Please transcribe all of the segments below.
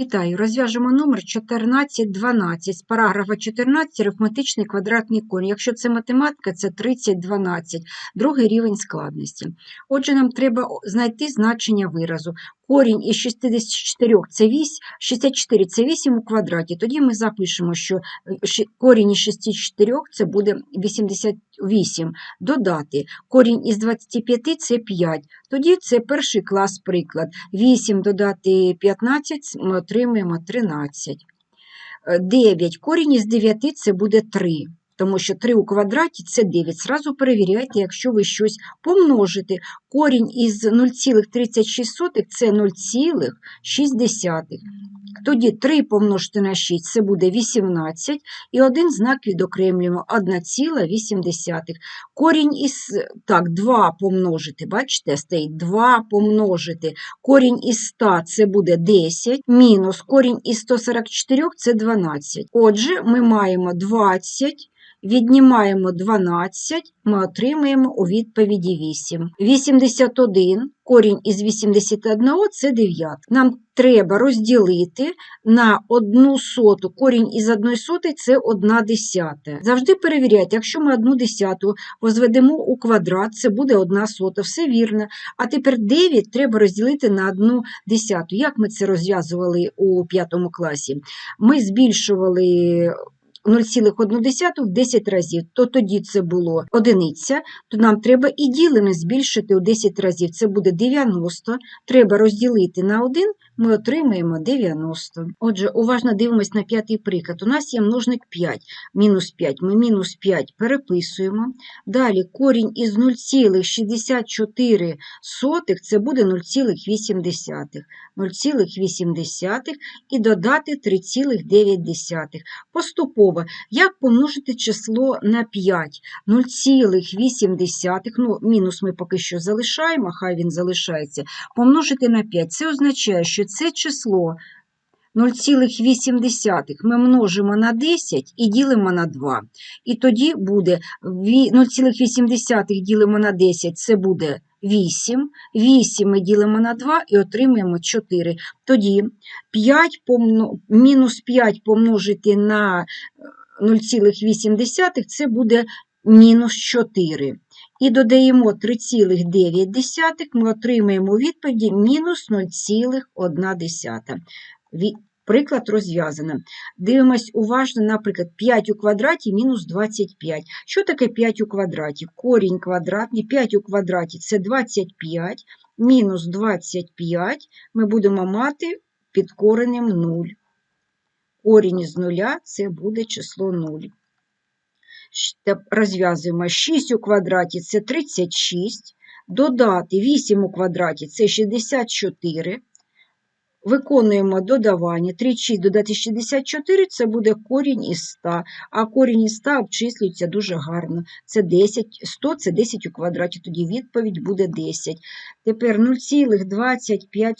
Вітаю! Розв'яжемо номер 1412 з параграфа 14 арифметичний квадратний корінь. Якщо це математика, це 3012, другий рівень складності. Отже, нам треба знайти значення виразу. Корінь із 64 це 8, 64 це 8 у квадраті. Тоді ми запишемо, що е, корінь із 64 це буде 88. Додати корінь із 25 це 5. Тоді це перший клас приклад. 8 додати 15 ми отримаємо 13. Е, 9. Корінь із 9 це буде 3. Тому що 3 у квадраті це 9. Зразу перевіряйте, якщо ви щось помножите. Корінь із 0,36 це 0,6. Тоді 3 помножити на 6 це буде 18, і один знак відокремлюємо 1,8. Корінь із так, 2 помножити, бачите, стоїть 2 помножити. Корінь із 100 це буде 10, мінус корінь із 144 це 12. Отже, ми маємо 20. Віднімаємо 12, ми отримаємо у відповіді 8. 81, корінь із 81 це 9. Нам треба розділити на 1 соту. Корінь із 1 соти це 1 десята. Завжди перевіряйте, якщо ми 1 десяту возведемо у квадрат, це буде 1 сота. Все вірно. А тепер 9 треба розділити на 1 десяту. Як ми це розв'язували у 5 класі? Ми збільшували 0,1 в 10 разів, то тоді це було одиниця, то нам треба і ділимо збільшити у 10 разів. Це буде 90, треба розділити на 1, ми отримаємо 90. Отже, уважно дивимось на п'ятий приклад. У нас є множник 5, мінус 5. Ми мінус 5 переписуємо. Далі корінь із 0,64 це буде 0,8. 0,8 і додати 3,9. Поступово, як помножити число на 5? 0,8, ну, мінус ми поки що залишаємо, хай він залишається, помножити на 5. Це означає, що це число 0,8 ми множимо на 10 і ділимо на 2. І тоді буде 0,8 ділимо на 10, це буде 8. 8 ми ділимо на 2 і отримаємо 4. Тоді 5 помно... мінус 5 помножити на е, 0,8 це буде мінус 4. І додаємо 3,9, ми отримаємо відповіді мінус 0,1. Приклад розв'язано. Дивимось уважно, наприклад, 5 у квадраті мінус 25. Що таке 5 у квадраті? Корінь квадратний, 5 у квадраті це 25, мінус 25 ми будемо мати під коренем 0. Корінь із нуля це буде число 0. Розв'язуємо 6 у квадраті це 36, додати 8 у квадраті це 64. Виконуємо додавання. 36 додати 64 це буде корінь із 100, а корінь із 100 обчислюється дуже гарно. Це 10, 100 це 10 у квадраті, тоді відповідь буде 10. Тепер 0,25,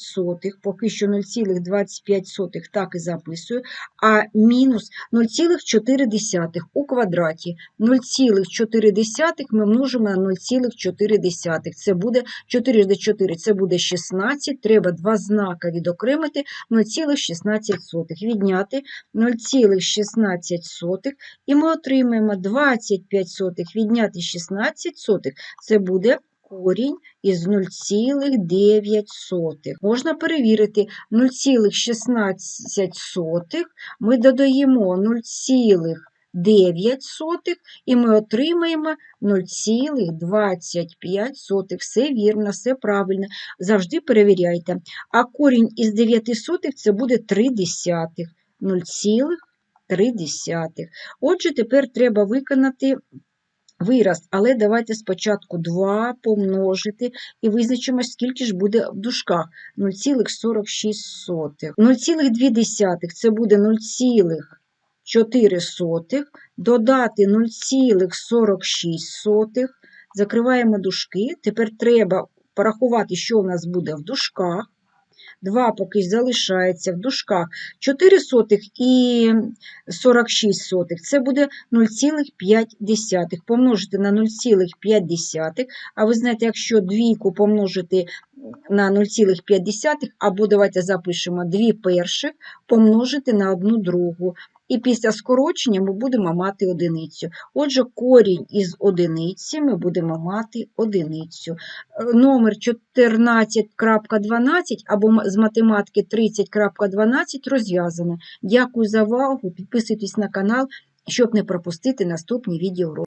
поки що 0,25 так і записую, а мінус 0,4 у квадраті. 0,4 ми множимо на 0,4. Це буде 4 до 4, це буде 16. Треба два знака відокремити 0,16. Відняти 0,16 і ми отримаємо 25 сотих відняти 16 сотих. Це буде корінь із 0,9. Можна перевірити 0,16 ми додаємо 0,9 і ми отримаємо 0,25. Все вірно, все правильно. Завжди перевіряйте. А корінь із 9 сотих це буде 3 десятих. 0,3. Отже, тепер треба виконати вираз, але давайте спочатку 2 помножити і визначимо, скільки ж буде в дужках. 0,46. 0,2 це буде 0,4, додати 0,46. Закриваємо дужки. Тепер треба порахувати, що у нас буде в дужках. 2 поки залишається в дужках 4 сотих і 46 сотих. Це буде 0,5 помножити на 0,5. А ви знаєте, якщо двійку помножити на 0,5, або давайте запишемо 2 перших помножити на 1 другу. І після скорочення ми будемо мати одиницю. Отже, корінь із одиниці ми будемо мати одиницю. Номер 14.12 або з математики 30.12 розв'язано. Дякую за увагу. Підписуйтесь на канал, щоб не пропустити наступні відеоуроки.